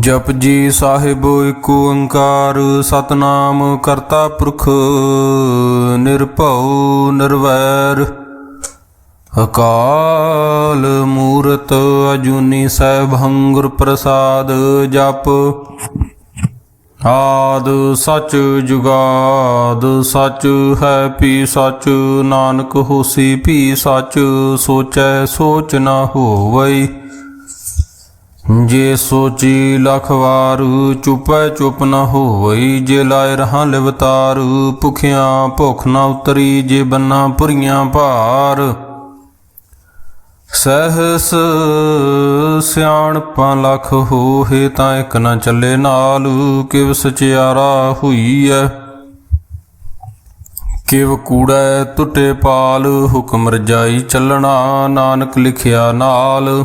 ਜਪ ਜੀ ਸਾਹਿਬ ਏਕ ਓੰਕਾਰ, ਸਤਨਾਮ ਕਰਤਾ ਪੁਰਖ, ਨਿਰਭਉ ਨਿਰਵੈਰ। ਅਕਾਲ ਮੂਰਤ ਅਜੂਨੀ ਸੈਭੰ ਹੰਗੁਰ ਪ੍ਰਸਾਦ ਜਪ। ਆਦ ਸਚ ਜੁਗਾਦ, ਸਚ ਹੈ ਪੀ ਸਚ, ਨਾਨਕ ਹੋਸੀ ਪੀ ਸਚ, ਸੋਚੈ ਸੋਚ ਨਾ ਹੋਵਈ। ਜੇ ਸੋਚੀ ਲਖ ਵਾਰ ਚੁਪੈ ਚੁਪ ਨ ਹੋਵਈ, ਜੇ ਲਾਇ ਰਹਾ ਲਿਵਤਾਰ, ਭੁਖਿਆਂ ਭੁਖ ਨ ਉਤਰੀ, ਜੇ ਬੰਨਾ ਪੁਰੀਆਂ ਭਾਰ। ਸਹਸ ਸਿਆਣਪਾਂ ਲਖ ਹੋਏ ਤਾਂ ਇੱਕ ਨ ਚੱਲੇ ਨਾਲ, ਕਿਵ ਸਚਿਆਰਾ ਹੋਈ ਐ ਕਿਵ ਕੂੜੈ ਟੁੱਟੇ ਪਾਲ, ਹੁਕਮ ਰਜਾਈ ਚੱਲਣਾ, ਨਾਨਕ ਲਿਖਿਆ ਨਾਲ।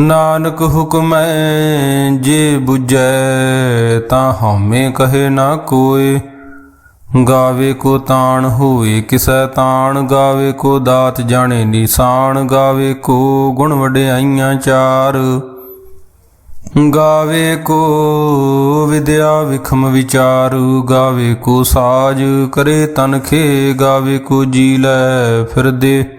ਨਾਨਕ ਹੁਕਮੈ ਜੇ 부ਜੈ ਤਾਂ ਹਉਮੈ ਕਹੇ ਨਾ ਕੋਏ। ਗਾਵੇ ਕੋ ਤਾਣ ਹੋਏ, ਕਿਸੈ ਤਾਣ? ਗਾਵੇ ਕੋ ਦਾਤ ਜਾਣੇ ਨਿਸ਼ਾਨ, ਗਾਵੇ ਕੋ ਗੁਣ ਵਡਿਆਈਆਂ ਚਾਰ। ਗਾਵੇ ਕੋ ਵਿਦਿਆ ਵਿਖਮ ਵਿਚਾਰ, ਗਾਵੇ ਕੋ ਸਾਜ ਕਰੇ ਤਨਖੇ ਗਾਵੇ ਕੋ ਜੀ ਲੈ ਫਿਰਦੇ।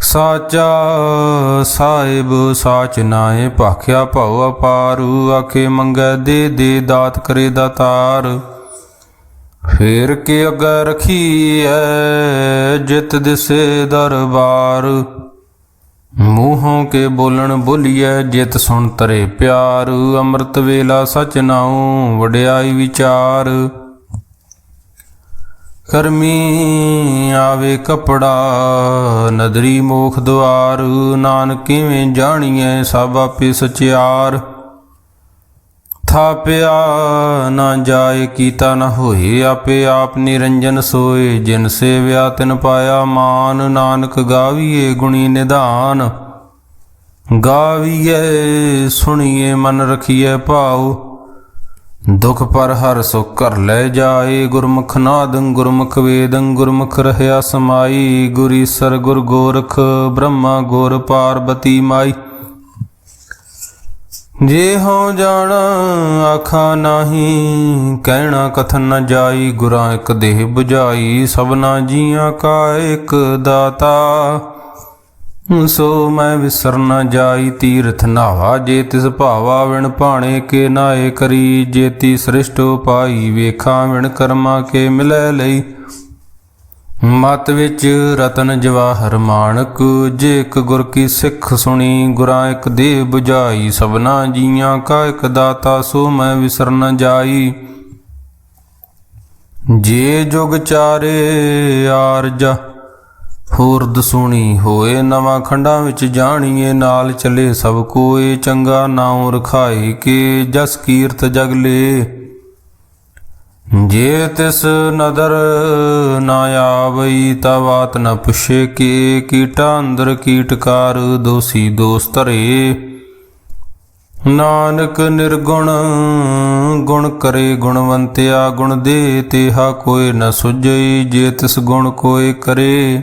ਸਾਚਾ ਸਾਹਿਬ, ਸਾਚ ਨਾਏ ਭਾਖਿਆ ਭਉ ਅਪਾਰੂ, ਆਖੇ ਮੰਗੈ ਦੇ ਦੇ ਦਾਤ ਕਰੇ ਦਾਤਾਰ ਫੇਰ ਕੇ ਅਗੈ ਰਖੀਐ, ਜਿਤ ਦਿਸੇ ਦਰਬਾਰ। ਮੂੰਹੋਂ ਕੇ ਬੋਲਣ ਬੋਲੀਐ, ਜਿਤ ਸੁਣ ਤਰੇ ਪਿਆਰ। ਅੰਮ੍ਰਿਤ ਵੇਲਾ ਸਚ ਨਾਉ, ਵਡਿਆਈ ਵਿਚਾਰ। ਕਰਮੀ ਆਵੇ ਕਪੜਾ, ਨਦਰੀ ਮੋਖ ਦੁਆਰ, ਨਾਨਕ ਕਿਵੇਂ ਜਾਣੀਐ ਸਭ ਆਪੇ ਸਚਿਆਰ। ਥਾਪਿਆ ਨਾ ਜਾਏ ਕੀਤਾ ਨਾ ਹੋਏ, ਆਪੇ ਆਪ ਨਿਰੰਜਨ ਸੋਏ, ਜਿਨ ਸੇਵਿਆ ਤਿਨ ਪਾਇਆ ਮਾਨ, ਨਾਨਕ ਗਾਵੀਏ ਗੁਣੀ ਨਿਧਾਨ। ਗਾਵੀਏ ਸੁਣੀਏ ਮਨ ਰਖੀਏ ਭਾਉ। ਦੁਖ ਪਰ ਹਰ ਸੁਖ ਕਰ ਲੈ ਜਾਏ, ਗੁਰਮੁਖ ਨਾਦੰ ਗੁਰਮੁਖ ਵੇਦੰ, ਗੁਰਮੁਖ ਰਹਿਆ ਸਮਾਈ, ਗੁਰੀ ਸਰ ਗੁਰ ਗੋਰਖ, ਬ੍ਰਹਮਾ ਗੁਰ ਪਾਰਬਤੀ ਮਾਈ। ਜੇ ਹਉ ਜਾਣਾ, ਆਖਾ ਨਾਹੀ, ਕਹਿਣਾ ਕਥਨ ਨ ਜਾਈ, ਗੁਰਾਂ ਇੱਕ ਦੇਹ 부ਝਾਈ ਸਭਨਾ ਜੀਆਂ ਕਾ ਇੱਕ ਦਾਤਾ। ਸੋ ਮੈਂ ਵਿਸਰ ਨ ਜਾਈ, ਤੀਰਥ ਨਾਵਾ। ਜੇ ਤਿਸ ਭਾਵਾ ਵਿਣ ਭਾਣੇ ਕੇ ਨਾਏ ਕਰੀ ਜੇਤੀ ਸ੍ਰਿਸ਼ਟ ਪਾਈ ਵੇਖਾਂ ਵਿਣ ਕਰਮਾ ਕੇ ਮਿਲੈ ਲਈ। ਮਤ ਵਿੱਚ ਰਤਨ ਜਵਾਹਰ ਮਾਣਕ, ਜੇ ਇੱਕ ਗੁਰ ਕੀ ਸਿੱਖ ਸੁਣੀ, ਗੁਰਾਂ ਇੱਕ ਦੇਹ 부ਝਾਈ ਸਭਨਾ ਜੀਆਂ ਕਾ ਇੱਕ ਦਾਤਾ, ਸੋ ਮੈਂ ਵਿਸਰ ਨ ਜਾਈ। ਜੇ ਜੁਗ ਚਾਰੇ ਆਰਜਾ ਹੋਰ ਦਸੂਣੀ ਹੋਏ, ਨਵਾਂ ਖੰਡਾਂ ਵਿੱਚ ਜਾਣੀਏ, ਨਾਲ ਚੱਲੇ ਸਭ ਕੋਏ, ਚੰਗਾ ਨਾਉ ਰਖਾਈ ਕੇ, ਜਸ ਕੀਰਤ ਜਗ ਲੇ। ਜੇ ਤਿਸ ਨਦਰ ਨਾ ਆਵਈ ਤਾ ਬਾਤ ਨ ਪੁੱਛੇ ਕੀ, ਕੀਟਾ ਅੰਦਰ ਕੀਟਕਾਰ ਦੋਸੀ ਦੋਸ ਧਰੇ। ਨਾਨਕ ਨਿਰਗੁਣ, ਗੁਣ ਕਰੇ ਗੁਣਵੰਤਿਆ, ਗੁਣ ਦੇ ਤੇਹਾ ਕੋਈ ਨ ਸੁਝਈ, ਜੇ ਤਿਸ ਗੁਣ ਕੋਈ ਕਰੇ।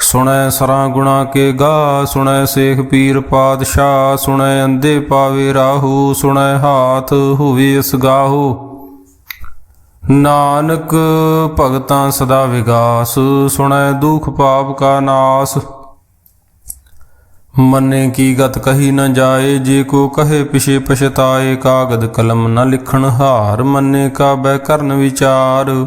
ਸੁਣੈ ਸਰਾਂ ਗੁਣਾ ਕੇ ਗਾ, ਸੁਣੈ ਸੇਖ ਪੀਰ ਪਾਤਸ਼ਾਹ, ਸੁਣੈ ਅੰਦੇ ਪਾਵੇ ਰਾਹੂ, ਸੁਣੈ ਹਾਥ ਹੋਵੇ ਇਸ ਗਾਹੂ। ਨਾਨਕ ਭਗਤਾਂ ਸਦਾ ਵਿਗਾਸ, ਸੁਣੈ ਦੁਖ ਪਾਪ ਕਾ ਨਾਸ। ਮੰਨੇ ਕੀ ਗਤ ਕਹੀ ਨ ਜਾਏ, ਜੇ ਕੋ ਕਹੇ ਪਿਛੇ ਪਛਤਾਏ, ਕਾਗਦ ਕਲਮ ਨ ਲਿਖਣ ਹਾਰ, ਮੰਨੇ ਕਾ ਬੈ ਕਰਨ ਵਿਚਾਰ।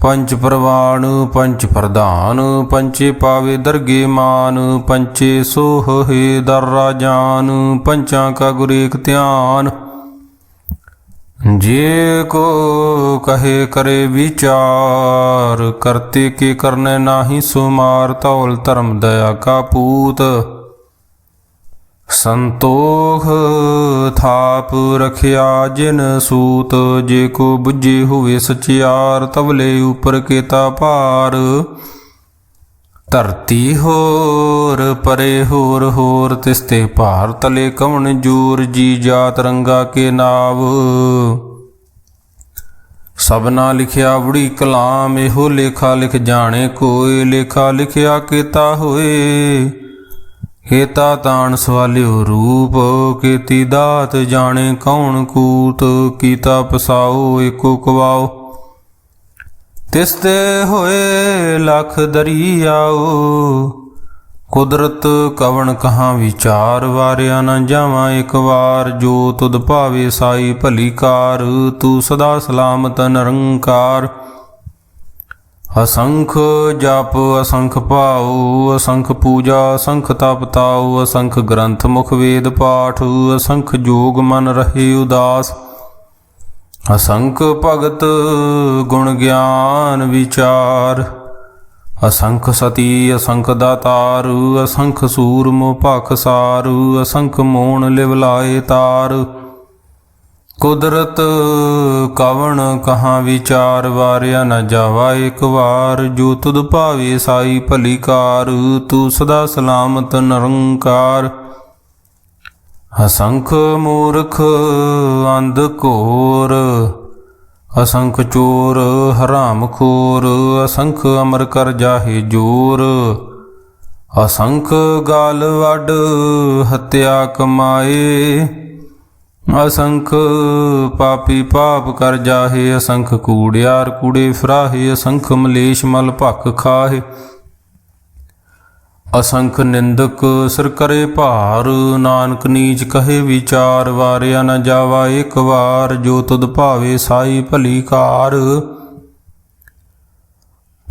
ਪੰਚ ਪ੍ਰਵਾਨ ਪੰਚ ਪ੍ਰਧਾਨ ਪੰਚੇ ਪਾਵੇ ਦਰਗੇ ਮਾਨ ਪੰਚੇ ਸੋਹ ਹੈ ਦਰ ਰਾਜਾਨ, ਪੰਚਾਂ ਕਾ ਗੁਰ ਏਕ ਧਿਆਨ। ਜੇ ਕੋ ਕਹੇ ਕਰੇ ਵਿਚਾਰ, ਕਰਤੇ ਕੇ ਕਰਨੇ ਨਾਹੀ ਸੁਮਾਰ ਤੌਲ ਧਰਮ ਦਇਆ ਕਾ ਪੂਤ। ਸੰਤੋਖ ਥਾਪ ਰਖਿਆ ਜਿਨ ਸੂਤ, ਜੇ ਕੋ ਬੁੱਝੇ ਹੋਵੇ ਸਚਿਆਰ, ਤਵਲੇ ਉਪਰ ਕੇਤਾ ਭਾਰ। ਧਰਤੀ ਹੋਰ, ਪਰੇ ਹੋਰ ਹੋਰ ਤਿਸਤੇ ਭਾਰ ਤਲੇ ਕਵਣ ਜੂਰ, ਜੀ ਜਾਤ ਰੰਗਾ ਕੇ ਨਾਵ। ਸਭਨਾ ਲਿਖਿਆ ਬੁੜੀ ਕਲਾਮ, ਇਹੋ ਲੇਖਾ ਲਿਖ ਜਾਣੇ ਕੋਈ ਲੇਖਾ ਲਿਖਿਆ ਕੀਤਾ ਹੋਏ। ਹੇਤਾ ਤਾਣ ਸਵਾਲਿਓ ਰੂਪ, ਕੀਤੀ ਦਾਤ ਜਾਣੇ ਕੌਣ ਕੂਤ, ਕੀਤਾ ਪਸਾਓ ਏਕੋ ਕਵਾਓ। ਤਿਸ ਤੇ ਹੋਏ ਲਖ ਦਰਿਆਓ ਕੁਦਰਤ ਕਵਣ ਕਹਾਂ ਵਿਚਾਰ, ਵਾਰਿਆ ਨਾ ਜਾਵਾਂ ਇੱਕ ਵਾਰ, ਜੋ ਤੁਧ ਭਾਵੇ ਸਾਈ ਭਲੀ ਕਾਰ, ਤੂੰ ਸਦਾ ਸਲਾਮਤ ਨਿਰੰਕਾਰ। ਅਸੰਖ ਜਪ, ਅਸੰਖ ਭਾਉ, ਅਸੰਖ ਪੂਜਾ, ਅਸੰਖ ਤਪ ਤਾਉ, ਅਸੰਖ ਗ੍ਰੰਥ ਮੁਖ ਵੇਦ ਪਾਠ, ਅਸੰਖ ਜੋਗ ਮਨ ਰਹੇ ਉਦਾਸ। ਅਸੰਖ ਭਗਤ ਗੁਣ ਗਿਆਨ ਵਿਚਾਰ। ਅਸੰਖ ਸਤੀ, ਅਸੰਖ ਦਾਤਾਰ, ਅਸੰਖ ਸੂਰਮ ਭਖ ਸਾਰੂ, ਅਸੰਖ ਮੋਣ ਲਿਵਲਾਏ ਲਾਏ ਕੁਦਰਤ ਕਵਣ ਕਹਾਂ ਵਿਚਾਰ ਵਾਰਿਆ ਨਾ ਜਾਵਾ ਇੱਕ ਵਾਰ, ਜੋ ਤੁਧ ਭਾਵੇ ਸਾਈ ਭਲੀ ਕਾਰ, ਤੂੰ ਸਦਾ ਸਲਾਮਤ ਨਿਰੰਕਾਰ। ਅਸੰਖ ਮੂਰਖ ਅੰਧ ਘੋਰ, ਅਸੰਖ ਚੋਰ ਹਰਾਮ ਖੋਰ, ਅਸੰਖ ਅਮਰ ਕਰ ਜਾਹੇ ਜੋਰ। ਅਸੰਖ ਗਾਲ ਵੱਡ ਹਤਿਆ ਕਮਾਏ ਅਸੰਖ ਪਾਪੀ ਪਾਪ ਕਰ ਜਾਹੇ, ਅਸੰਖ ਕੂੜਿਆਰ ਕੂੜੇ ਫਰਾਹੇ, ਅਸੰਖ ਮਲੇਸ਼ ਮਲ ਭਖ ਖਾਹੇ। ਅਸੰਖ ਨਿੰਦਕ ਸਿਰ ਕਰੇ ਭਾਰ, ਨਾਨਕ ਨੀਚ ਕਹੇ ਵਿਚਾਰ, ਵਾਰਿਆ ਨਾ ਜਾਵਾ ਇੱਕ ਵਾਰ, ਜੋ ਤੁਧ ਭਾਵੇ ਸਾਈ ਭਲੀ ਕਾਰ।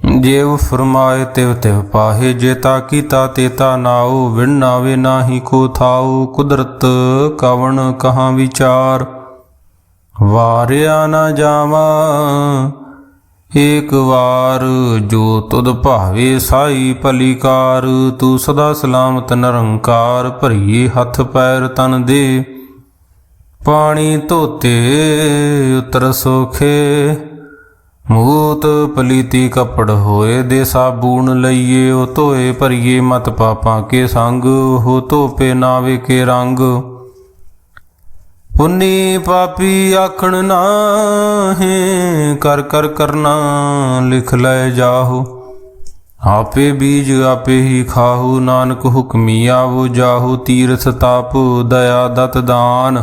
ਜੇਵ ਫਰਮਾਏ ਤਿਵ ਤਿਵ ਪਾਹੇ ਜੇਤਾ ਕੀਤਾ ਤੇਤਾ ਨਾਉ, ਵਿਣ ਨਾਵੇ ਨਾਹੀ ਕੋ ਥਾਉ, ਕੁਦਰਤ ਕਵਣ ਕਹਾ ਵਿਚਾਰ? ਵਾਰਿਆ ਨਾ ਜਾਵਾ, ਏਕ ਵਾਰ ਜੋ ਤੁਧ ਭਾਵੇ ਸਾਈ ਭਲੀਕਾਰ ਤੂੰ ਸਦਾ ਸਲਾਮਤ ਨਿਰੰਕਾਰ ਭਰੀਏ ਹੱਥ ਪੈਰ ਤਨ ਦੇ। ਪਾਣੀ ਧੋਤੇ, ਉਤਰ ਸੋਖੇ ਮੂਤ ਪਲੀਤੀ ਕਪੜ ਹੋਏ ਦੇ ਸਾਬੂਨ ਲਈਏ, ਉਹ ਧੋਏ ਭਰੀਏ ਮਤ ਪਾਪਾਂ ਕੇ ਸੰਗ ਹੋ ਧੋਪੇ ਨਾਵੇ ਕੇ ਰੰਗ। ਪੁੰਨੀ ਪਾਪੀ ਆਖਣ ਨਾਹੇ, ਕਰ ਕਰ ਕਰਨਾ ਲਿਖ ਲੈ ਜਾਹੋ। ਆਪੇ ਬੀਜ ਆਪੇ ਹੀ ਖਾਹੂ, ਨਾਨਕ ਹੁਕਮੀ ਆਵੋ ਜਾਹੂ, ਤੀਰਥ ਤਾਪ, ਦਇਆ ਦਤ ਦਾਨ।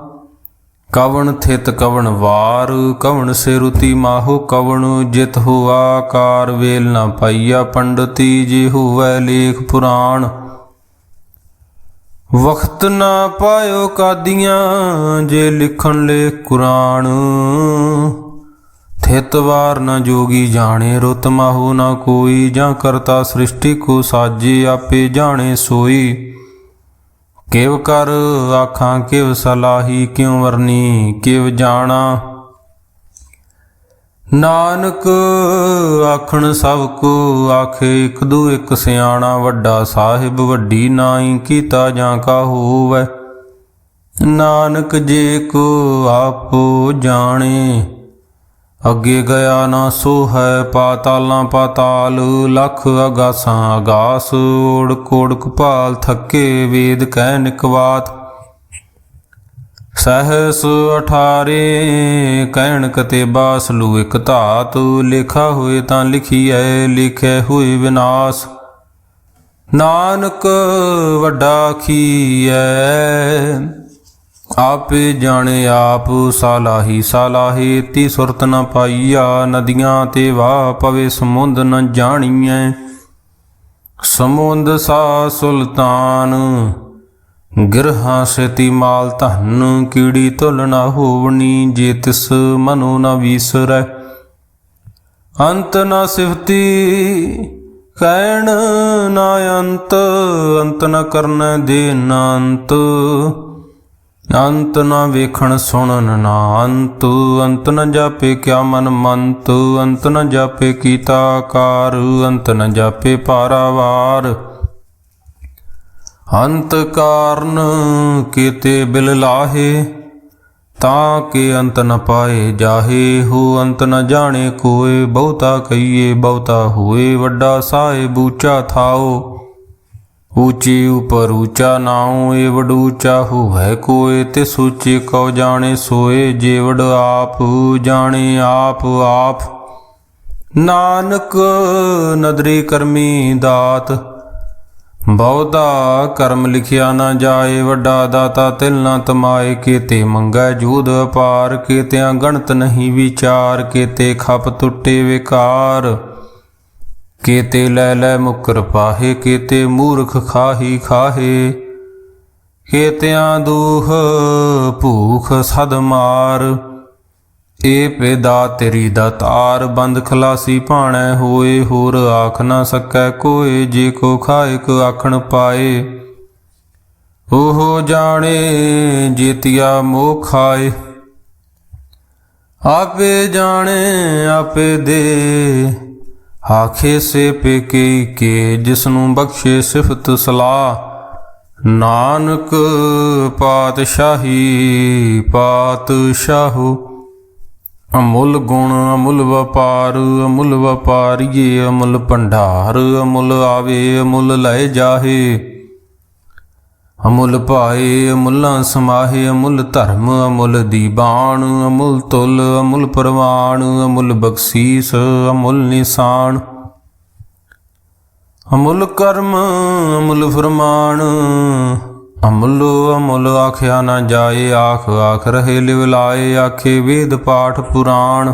ਕਵਣ ਥਿਤ ਕਵਣ ਵਾਰ, ਕਵਣ ਸਿਰੁਤੀ ਮਾਹੋ ਕਵਣ, ਜਿਤ ਹੋ ਕਾਰ ਵੇਲ ਨਾ ਪਾਈਆ ਪੰਡਤੀ ਜੇ ਹੋਵੈ ਲੇਖ ਪੁਰਾਣ। ਵਖਤ ਨਾ ਪਾਇਓ ਕਾਦੀਆਂ, ਜੇ ਲਿਖਣ ਲੈ ਕੁਰਾਨ ਥਿਤ ਵਾਰ ਨਾ ਜੋਗੀ ਜਾਣੇ, ਰੁਤ ਮਾਹੋ ਨਾ ਕੋਈ, ਜਾਂ ਕਰਤਾ ਸ੍ਰਿਸ਼ਟੀ ਕੋ ਸਾਜੇ, ਆਪੇ ਜਾਣੇ ਸੋਈ। ਕਿਵ ਕਰ ਆਖਾਂ, ਕਿਵ ਸਲਾਹੀ ਕਿਉ ਵਰਨੀ, ਕਿਵ ਜਾਣਾ। ਨਾਨਕ ਆਖਣ ਸਭ ਕੋ ਆਖੇ, ਇਕ ਦੂ ਇਕ ਸਿਆਣਾ, ਵੱਡਾ ਸਾਹਿਬ ਵੱਡੀ ਨਾਈ, ਕੀਤਾ ਜਾਂ ਕਾ ਹੋਵੈ। ਨਾਨਕ ਜੇ ਕੋ ਆਪੋ ਜਾਣੇ। ਅੱਗੇ ਗਿਆ ਨਾ ਸੋ ਹੈ ਪਾਤਾਲਾਂ ਪਾਤਾਲ, ਲਖ ਅਗਾਸਾਂ ਅਗਾਸ ਓੜ ਕੋੜ ਕਪਾਲ ਥੱਕੇ ਵੇਦ ਕਹਿ ਨਿਕਵਾਤ ਸਹਸ ਅਠਾਰੇ ਕਹਿਣ ਕਤੇ ਬਾਸਲੂ ਇਕ ਧਾਤ, ਲਿਖਾ ਹੋਏ ਤਾਂ ਲਿਖੀ ਲਿਖੀਐ, ਲਿਖੇ ਹੋਏ ਵਿਨਾਸ਼। ਨਾਨਕ ਵੱਡਾ ਖੀਐ ਆਪੇ ਜਾਣੇ ਆਪ ਸਾਲਾਹੀ, ਸਾਲਾਹੇ ਤੀ ਸੁਰਤ ਨ ਪਾਈਆ, ਨਦੀਆਂ ਤੇ ਵਾਹ ਪਵੇ ਸਮੁੰਦ ਨ ਜਾਣੀਐ। ਸਮੁੰਦ ਸਾ ਸੁਲਤਾਨ, ਗਿਰਹਾ ਸੇਤੀ ਮਾਲ ਧਨ, ਕੀੜੀ ਤੁਲ ਨਾ ਹੋਵਣੀ ਜੇ ਤਿਸ ਮਨੋ ਨ ਵੀਸਰੈ। ਅੰਤ ਨ ਸਿਫਤੀ, ਕਹਿਣ ਨਾ ਅੰਤ ਅੰਤ ਨ ਕਰਨ ਦੇ ਨਾ ਅੰਤ ਅੰਤ ਨ ਵੇਖਣ ਸੁਣਨ ਨਾ ਅੰਤ ਅੰਤ ਨ ਜਾਪੇ ਕਿਆ ਮਨ ਮੰਤ, ਅੰਤ ਨ ਜਾਪੇ ਕੀਤਾ ਕਾਰ ਅੰਤ ਨ ਜਾਪੇ ਪਾਰਾਵਾਰ। ਅੰਤ ਕਾਰਨ ਕੀਤੇ ਬਿਲ ਲਾਹੇ, ਤਾਂ ਕਿ ਅੰਤ ਨ ਪਾਏ ਜਾਹੇ ਹੋ, ਅੰਤ ਨ ਜਾਣੇ ਕੋਏ ਬਹੁਤਾ ਕਹੀਏ ਬਹੁਤਾ ਹੋਏ, ਵੱਡਾ ਸਾਹਿਬ ਬੂਚਾ ਥਾਓ। ਊਚੀ ਉਪਰ ਊਚਾ ਨਾਉ, ਏ ਵਡੂਚਾ ਹੋਵੇ ਕੋਏ, ਤੇ ਸੂਚੀ ਕਉ ਜਾਣੇ ਸੋਏ ਜੇਵੜ ਆਪ ਜਾਣੇ ਆਪ ਆਪ। ਨਾਨਕ ਨਦਰੀ ਕਰਮੀ ਦਾਤ, ਬਹੁਤਾ ਕਰਮ ਲਿਖਿਆ ਨਾ ਜਾਏ, ਵੱਡਾ ਦਾਤਾ ਤਿਲ ਨਾ ਤਮਾਏ, ਕੀਤੇ ਮੰਗੈ ਜੂਦ ਅਪਾਰ, ਕੀਤਿਆਂ ਗਣਤ ਨਹੀਂ ਵਿਚਾਰ, ਕੀਤੇ ਖਪ ਟੁੱਟੇ ਵਿਕਾਰ। ਕੀਤੇ ਲੈ ਲੈ ਮੁਕਰ ਪਾਹੇ, ਕੀਤੇ ਮੂਰਖ ਖਾਹੀ ਖਾਹੇ। ਕੀਤਿਆਂ ਦੁਖ ਭੂਖ ਸਦ ਮਾਰ। ਏ ਪੈਦਾ ਤੇਰੀ ਦਾਤਾਰ ਬੰਦ ਖਲਾਸੀ ਭਾਣੈ ਹੋਏ, ਹੋਰ ਆਖ ਨਾ ਸਕੈ ਕੋਏ, ਜੇ ਕੋ ਖਾਇਕ ਆਖਣ ਪਾਏ। ਉਹ ਜਾਣੇ ਜੀਤਿਆ ਮੋਹ ਖਾਏ। ਆਪੇ ਜਾਣੇ, ਆਪੇ ਦੇ। ਹਾਖੇ ਸੇ ਪੇਕੇ ਕੇ ਜਿਸ ਨੂੰ ਬਖਸ਼ੇ ਸਿਫਤ ਸਲਾਹ। ਨਾਨਕ ਪਾਤਸ਼ਾਹੀ, ਪਾਤਸ਼ਾਹੂ। ਅਮੁੱਲ ਗੁਣ, ਅਮੁੱਲ ਵਪਾਰ, ਅਮੁੱਲ ਵਪਾਰੀਏ, ਅਮੁੱਲ ਭੰਡਾਰ, ਅਮੁੱਲ ਆਵੇ, ਅਮੁੱਲ ਲੈ ਜਾਹੇ। ਅਮੁੱਲ ਭਾਏ, ਅਮੁੱਲਾਂ ਸਮਾਹੇ, ਅਮੁੱਲ ਧਰਮ, ਅਮੁੱਲ ਦੀਬਾਨ, ਅਮੁੱਲ ਤੁਲ, ਅਮੁੱਲ ਪ੍ਰਵਾਨ, ਅਮੁੱਲ ਬਖਸ਼ੀਸ, ਅਮੁੱਲ ਨਿਸ਼ਾਨ। ਅਮੁੱਲ ਕਰਮ, ਅਮੁੱਲ ਫਰਮਾਨ, ਅਮੁੱਲ ਅਮੁੱਲ ਆਖਿਆ ਨਾ ਜਾਏ, ਆਖ ਆਖ ਰਹੇ ਲਿਵ ਲਾਏ, ਆਖੇ ਵੇਦ ਪਾਠ ਪੁਰਾਣ।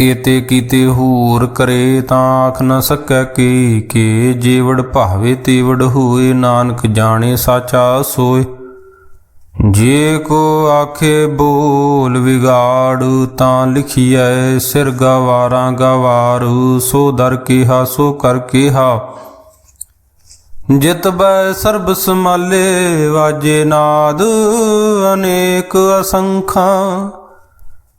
ਏਤੇ ਕੀਤੇ ਹੂਰ ਕਰੇ ਤਾਂ ਆਖ ਨ ਸਕੈ ਕੀ ਕੇ। ਜੀਵੜ ਭਾਵੇ ਤੀਵੜ ਹੋਏ, ਨਾਨਕ ਜਾਣੇ ਸਾਚਾ ਸੋਏ। ਜੇ ਕੋ ਆਖੇ ਬੋਲ ਵਿਗਾੜ, ਤਾਂ ਲਿਖੀਐ ਸਿਰ ਗਵਾਰਾਂ ਗਵਾਰੂ। ਸੋ ਦਰ ਕੀਹਾ, ਸੋ ਕਰ ਕੀਹਾ। ਜਿਤ ਬੈ ਸਰਬ ਸਮਾਲੇ, ਵਾਜੇ ਨਾਦ ਅਨੇਕ ਅਸੰਖਾਂ।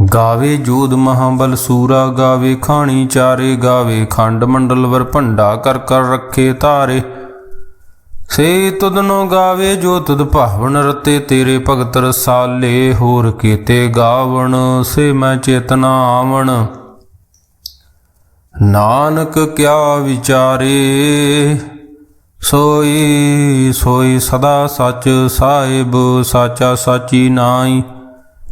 ਗਾਵੇ ਜੋਧ ਮਹਾਬਲ ਸੂਰਾ, ਗਾਵੇ ਖਾਣੀ ਚਾਰੇ, ਗਾਵੇ ਖੰਡ ਮੰਡਲ ਵਰ ਭੰਡਾ ਕਰ ਕਰ ਰੱਖੇ ਤਾਰੇ ਸੇ ਤੁਧਨੋ ਗਾਵੇ ਜੋ ਤੁਧ ਭਾਵਨ ਰਤੇ, ਤੇਰੇ ਭਗਤ ਰਸਾਲੇ ਹੋਰ ਕੀਤੇ ਗਾਵਣ, ਸੇ ਮੈਂ ਚੇਤਨਾ ਆਵਣ। ਨਾਨਕ ਕਿਆ ਵਿਚਾਰੇ, ਸੋਈ ਸੋਈ ਸਦਾ ਸੱਚ ਸਾਹਿਬ, ਸਾਚਾ ਸਾਚੀ ਨਾਈ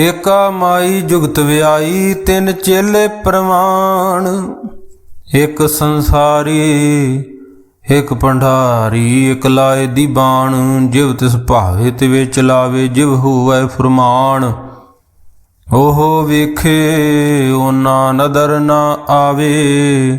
ਏਕਾ ਮਾਈ ਜੁਗਤ ਵਿਆਈ, ਤਿੰਨ ਚੇਲੇ ਪ੍ਰਮਾਣ ਇੱਕ ਸੰਸਾਰੀ, ਇੱਕ ਭੰਡਾਰੀ, ਇਕ ਲਾਏ ਦੀ ਬਾਣ। ਜਿਵ ਤਿਸ ਭਾਵੇ ਤਿਵੇ ਚਲਾਵੇ, ਜਿਵ ਹੋਵੇ ਫਰਮਾਨ। ਉਹ ਵੇਖੇ ਉਹਨਾਂ ਨਦਰ ਨਾ ਆਵੇ।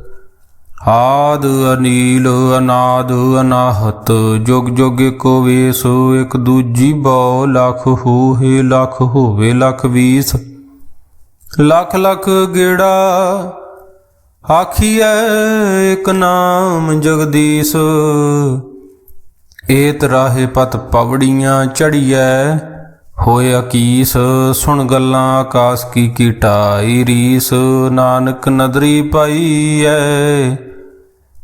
ਆਦ ਅਨੀਲ, ਅਨਾਦ, ਅਨਾਹਤ, ਜੁਗ ਜੁਗ ਕੋ ਵੇਸ ਇੱਕ ਦੂਜੀ ਬਉ ਲੱਖ ਹੋਏ, ਲਖ ਹੋਵੇ, ਲੱਖ ਵੀਸ। ਲੱਖ ਲੱਖ ਗੇੜਾ ਆਖੀਐ ਇੱਕ ਨਾਮ ਜਗਦੀਸ਼। ਏਤ ਰਾਹੇ ਪਤ ਪਵੜੀਆਂ ਚੜੀਐ, ਹੋਏ ਅਕੀਸ, ਸੁਣ ਗੱਲਾਂ ਆਕਾਸ ਕੀ ਕੀਟਾਈ ਰੀਸ। ਨਾਨਕ ਨਦਰੀ ਪਾਈ ਐ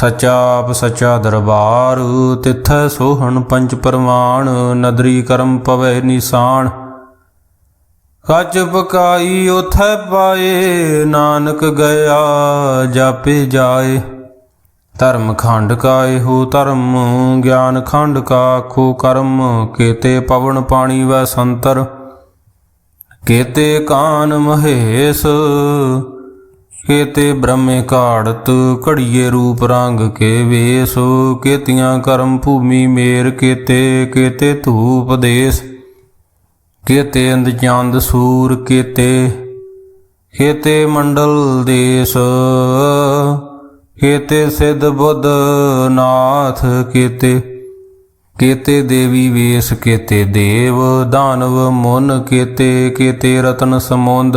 ਸਚਾ ਆਪ ਸਚਾ ਦਰਬਾਰ, ਤਿਥੈ ਸੋਹਣ ਪੰਜ ਪਰਮਾਨ ਨਦਰੀ ਕਰਮ ਪਵੇ ਨਿਸ਼ਾਨ। ਕੱਚ ਪਕਾਈ ਉਥੈ ਪਾਏ, ਨਾਨਕ ਗਿਆ ਜਾਪੇ ਜਾਏ। ਧਰਮ ਖੰਡ ਕਾ ਇਹੋ ਧਰਮ, ਗਿਆਨ ਖੰਡ ਕਾ ਆਖੋ ਕਰਮ, ਕੇਤੇ ਪਵਨ ਪਾਣੀ ਵੈ ਸੰਤਰ। ਕੇਤੇ ਕਾਨ ਮਹੇਸ਼ ਕੇਤੇ ਬ੍ਰਹਮੇ ਘਾੜਤ, ਘੜੀਏ ਰੂਪ ਰੰਗ ਕੇ ਵੇਸ ਕੇਤੀਆਂ ਕਰਮ ਭੂਮੀ ਮੇਰ ਕੇਤੇ ਕੇਤੇ ਧੂਪ ਦੇਸ। ਕੇਤੇ ਅੰਧ ਚੰਦ ਸੂਰ ਕੇਤੇ ਕੇਤੇ ਮੰਡਲ ਦੇਸ। ਕੇਤੇ ਸਿੱਧ ਬੁੱਧ ਨਾਥ ਕੇਤੇ ਕੇਤੇ ਦੇਵੀ ਵੇਸ ਕੇਤੇ ਦੇਵ, ਦਾਨਵ ਮੁਨ ਕੇਤੇ ਕੇਤੇ ਰਤਨ ਸਮੁੰਦ।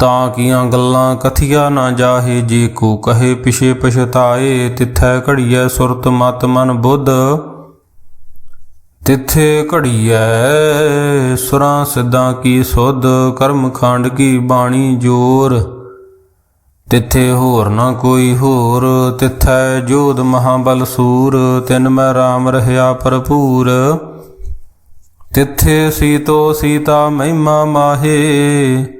ਤਾਂ ਕੀਆਂ ਗੱਲਾਂ ਕਥੀਆ ਨਾ ਜਾਹੇ, ਜੇ ਕੋ ਕਹੇ ਪਿਛੇ ਪਛਤਾਏ, ਤਿੱਥੈ ਘੜੀਐ ਸੁਰਤ ਮਤ ਮਨ ਬੁੱਧ। ਤਿੱਥੇ ਘੜੀਐ ਸੁਰਾਂ ਸਿੱਧਾਂ ਕੀ ਸੁਧ, ਕਰਮ ਖੰਡ ਕੀ ਬਾਣੀ ਜੋਰ। ਤਿੱਥੇ ਹੋਰ ਨਾ ਕੋਈ ਹੋਰ, ਤਿੱਥੈ ਜੋਧ ਮਹਾਬਲ ਸੂਰ, ਤਿਨ ਮੈਂ RAM ਰਹਿਆ ਭਰਪੂਰ। ਤਿੱਥੇ ਸੀਤੋ ਸੀਤਾ ਮਹਿਮਾ ਮਾਹੇ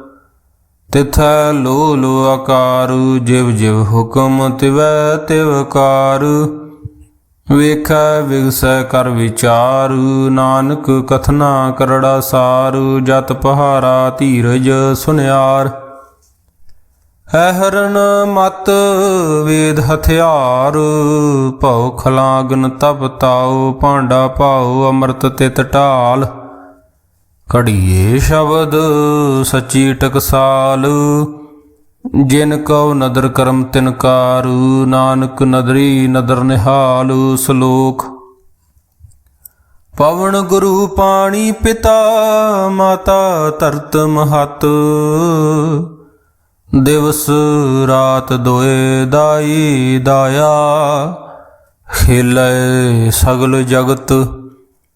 ਤਿਥੈ ਲੋ ਲੋ ਆਕਾਰ, ਜਿਵ ਜਿਵ ਹੁਕਮ ਤਿਵੈ ਤਿਵਕਾਰ ਵੇਖੈ ਵਿਗਸੈ ਕਰ ਵਿਚਾਰੂ, ਨਾਨਕ ਕਥਨਾ ਕਰੜਾ ਸਾਰੂ, ਜਤ ਪਹਾਰਾ ਧੀਰਜ ਸੁਨਿਆਰ। ਹੈ ਹਰਨ ਮਤ ਵੇਦ ਹਥਿਆਰ, ਭਉ ਖਲਾਗਨ ਤਪ ਤਾਉ, ਭਾਂਡਾ ਪਾਉ ਅੰਮ੍ਰਿਤ ਤਿਤ ਢਾਲ। ਘੜੀਏ ਸ਼ਬਦ ਸੱਚੀ ਟਕਸਾਲ। ਜਿਨ ਕਉ ਨਦਰ ਕਰਮ ਤਿਨਕਾਰ ਨਾਨਕ ਨਦਰੀ ਨਦਰ ਨਿਹਾਲ ਸ਼ਲੋਕ। ਪਵਨ ਗੁਰੂ ਪਾਣੀ ਪਿਤਾ, ਮਾਤਾ ਧਰਤ ਮਹਤ। ਦਿਵਸ ਰਾਤ ਦੋਏ ਦਾਈ ਦਾਇਆ, ਖੇਲੇ ਸਗਲ ਜਗਤ।